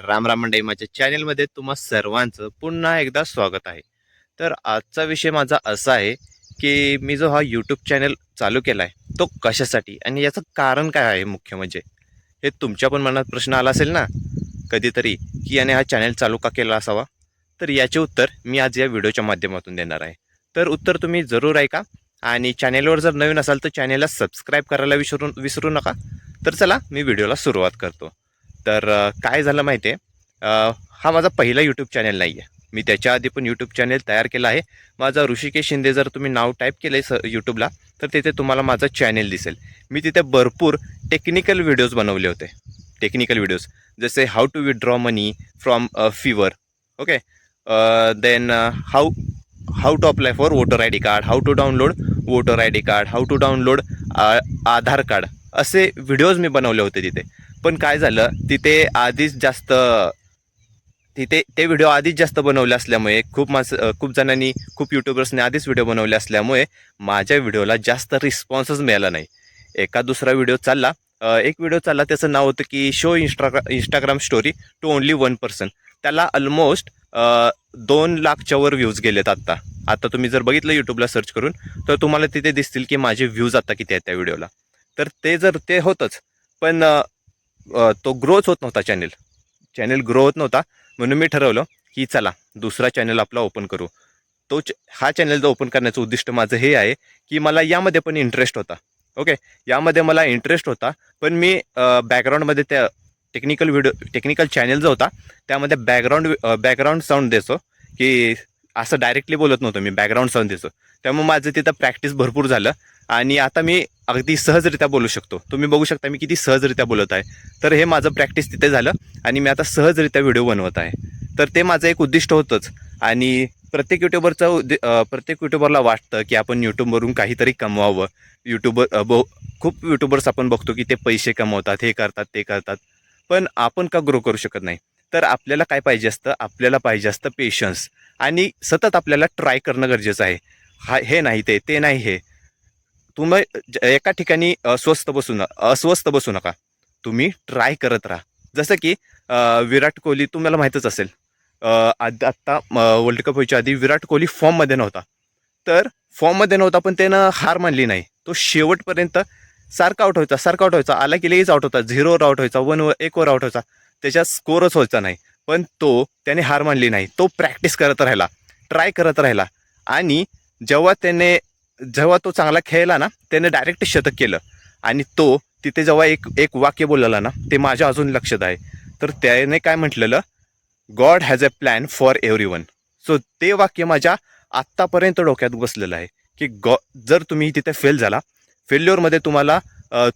राम राम मंडई माझ्या चॅनेलमध्ये तुम्हा सर्वांचं पुन्हा एकदा स्वागत आहे. तर आजचा विषय माझा असा आहे की मी जो हा यूट्यूब चॅनल चालू केला आहे तो कशासाठी आणि याचं कारण काय आहे मुख्य म्हणजे? हे तुमच्या पण मनात प्रश्न आला असेल ना? कधीतरी की याने हा चॅनल चालू का केला असावा? तर याचे उत्तर मी आज या व्हिडिओच्या माध्यमातून देणार आहे. तर उत्तर तुम्ही जरूर ऐका आणि चॅनेलवर जर नवीन असाल तर चॅनेलला सबस्क्राईब करायला विसरू विसरू नका. तर चला मी व्हिडिओला सुरुवात करतो. तर काय झालं माहिती आहे हा माझा पहिला यूट्यूब चॅनल नाही आहे मी त्याच्या आधी पण यूट्यूब चॅनल तयार केला आहे. माझा ऋषिकेश शिंदे जर तुम्ही नाव टाईप केलं आहे स यूट्यूबला तर तिथे तुम्हाला माझं चॅनल दिसेल. मी तिथे भरपूर टेक्निकल व्हिडिओज बनवले होते. टेक्निकल व्हिडिओज जसे how to withdraw money from Fiverr okay then how how to apply for voter I D card how to download voter I D card how to download Aadhaar card असे videos मी बनवले होते तिथे. पण काय झालं तिथे आधीच जास्त तिथे ते व्हिडिओ आधीच जास्त बनवले असल्यामुळे खूप माणसं खूप जणांनी खूप युट्यूबर्सने आधीच व्हिडिओ बनवले असल्यामुळे माझ्या व्हिडिओला जास्त रिस्पॉन्सच मिळाला नाही. एका दुसरा व्हिडिओ चालला. एक व्हिडिओ चालला त्याचं नाव होतं की show Instagram Instagram story to only one person त्याला ऑलमोस्ट दोन लाखच्या वर व्ह्यूज गेलेत आत्ता. आता तुम्ही जर बघितलं यूट्यूबला सर्च करून तर तुम्हाला तिथे दिसतील की माझे व्ह्यूज आता किती आहेत त्या व्हिडिओला तर ते जर ते होतंच. पण तो ग्रोच होत नव्हता चॅनेल चॅनेल ग्रो होत नव्हता. म्हणून मी ठरवलं की चला दुसरा चॅनल आपला ओपन करू. तो च हा चॅनल जो ओपन करण्याचं उद्दिष्ट माझं हे आहे की मला यामध्ये पण इंटरेस्ट होता. ओके यामध्ये मला इंटरेस्ट होता पण मी बॅकग्राऊंडमध्ये त्या टेक्निकल व्हिडिओ टेक्निकल चॅनल जो होता त्यामध्ये बॅकग्राऊंड बॅकग्राऊंड साऊंड द्यायचो. की असं डायरेक्टली बोलत नव्हतो मी बॅकग्राऊंड साऊंड द्यायचो. त्यामुळे माझं तिथं प्रॅक्टिस भरपूर झालं. आणि आता मी अगदी सहजरित्या बोलू शकतो. तुम्ही बघू शकता मी किती सहजरित्या बोलत आहे. तर हे माझं प्रॅक्टिस तिथे झालं आणि मी आता सहजरित्या व्हिडिओ बनवत आहे. तर ते माझं एक उद्दिष्ट होतंच. आणि प्रत्येक युट्यूबरचं उद्दि प्रत्येक युट्यूबरला वाटतं की आपण यूट्यूबवरून काहीतरी कमवावं. यूट्यूबर अं, ब खूप युट्यूबर्स आपण बघतो की ते पैसे कमवतात हे करतात ते करतात. पण आपण का ग्रो करू शकत नाही? तर आपल्याला काय पाहिजे असतं? आपल्याला पाहिजे असतं पेशन्स आणि सतत आपल्याला ट्राय करणं गरजेचं आहे. हा हे नाही ते ते नाही हे. तुम्ही ज- एका ठिकाणी अस्वस्थ बसू न अस्वस्थ बसू नका. तुम्ही ट्राय करत राहा. जसं की विराट कोहली तुम्हाला माहीतच असेल. अ, आत्ता वर्ल्ड कप व्हायच्या आधी विराट कोहली फॉर्ममध्ये नव्हता. तर फॉर्ममध्ये नव्हता पण त्यानं हार मानली नाही. तो शेवटपर्यंत सारखा आउट व्हायचा सारखा आउट व्हायचा. आला की लगेच आउट होता. झिरोवर आउट व्हायचा वन एक वर आउट व्हायचा. त्याच्या स्कोरच व्हायचा नाही. पण तो त्याने हार मानली नाही. तो प्रॅक्टिस करत राहिला. ट्राय करत राहिला. आणि जेव्हा त्याने जेव्हा तो चांगला खेळला ना त्याने डायरेक्ट शतक केलं. आणि तो तिथे जेव्हा एक एक वाक्य बोललेला ना ते माझ्या अजून लक्षात आहे. तर त्याने काय म्हटलेलं? God has a plan for everyone so ते वाक्य माझ्या आत्तापर्यंत डोक्यात बसलेलं आहे. की गॉ जर तुम्ही तिथे फेल झाला फेल्युअरमध्ये तुम्हाला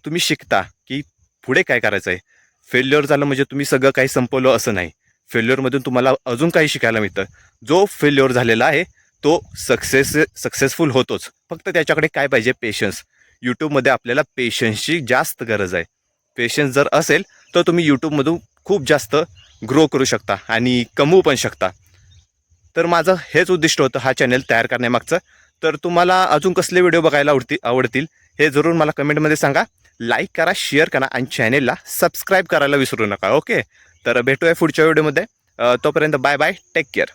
तुम्ही शिकता की पुढे काय करायचं आहे? फेल्युअर झालं म्हणजे तुम्ही सगळं काही संपवलं असं नाही. फेल्युअरमधून तुम्हाला अजून काही शिकायला मिळतं. जो फेल्युअर झालेला आहे तो सक्सेस सक्सेसफुल होतोच. फक्त त्याच्याकडे काय पाहिजे? पेशन्स यूट्यूबमध्ये आपल्याला पेशन्सची जास्त गरज आहे. पेशन्स जर असेल तर तुम्ही यूट्यूबमधून खूप जास्त ग्रो करू शकता आणि कमवू पण शकता. तर माझं हेच उद्दिष्ट होतं हा चॅनल तयार करण्यामागचं. तर तुम्हाला अजून कसले व्हिडिओ बघायला आवडतील आवडतील हे जरूर मला कमेंटमध्ये सांगा. लाईक करा शेअर करा आणि चॅनेलला सबस्क्राईब करायला विसरू नका ओके तर भेटूया पुढच्या व्हिडिओमध्ये तोपर्यंत बाय बाय टेक केअर